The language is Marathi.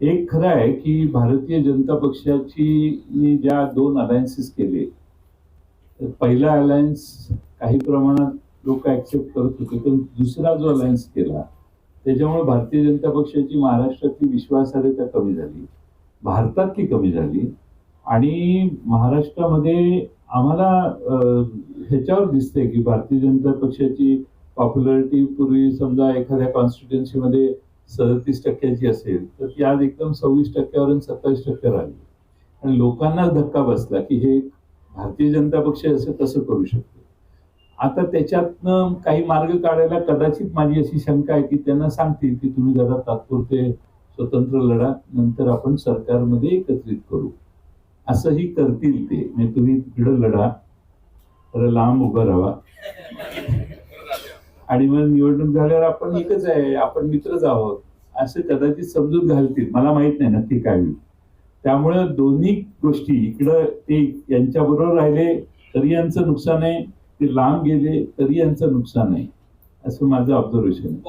एक खरं आहे की भारतीय जनता पक्षाची ज्या दोन अलायन्सेस केले तर पहिला अलायन्स काही प्रमाणात लोक ऍक्सेप्ट करत होते पण दुसरा जो अलायन्स केला त्याच्यामुळे भारतीय जनता पक्षाची महाराष्ट्रातली विश्वासार्हता कमी झाली भारतातली कमी झाली आणि महाराष्ट्रामध्ये आम्हाला ह्याच्यावर दिसते की भारतीय जनता पक्षाची पॉप्युलरिटी पूर्वी समजा एखाद्या कॉन्स्टिट्युएन्सीमध्ये सदतीस टक्क्याची असेल तर ती आज एकदम सव्वीस टक्क्यावरून सत्तावीस टक्क्यावर आली आणि लोकांनाच धक्का बसला की हे भारतीय जनता पक्ष असं कसं करू शकतो? आता त्याच्यातनं काही मार्ग काढायला कदाचित माझी अशी शंका आहे की त्यांना सांगतील की तुम्ही जरा तात्पुरते स्वतंत्र लढा नंतर आपण सरकारमध्ये एकत्रित करू. असंही करतील ते. म्हणजे तुम्ही तिकडं लढा तर लांब उभं राहा. आणि मग निवडणूक झाल्यावर आपण एकच आहे आपण मित्रच आहोत. असं कदाचित समजूत घालतील. मला माहीत नाही नक्की काय होईल. त्यामुळे दोन्ही गोष्टी इकडं ते यांच्याबरोबर राहिले तरी यांचं नुकसान आहे. ते लांब गेले तरी यांचं नुकसान आहे. असं माझं ऑब्झर्वेशन आहे.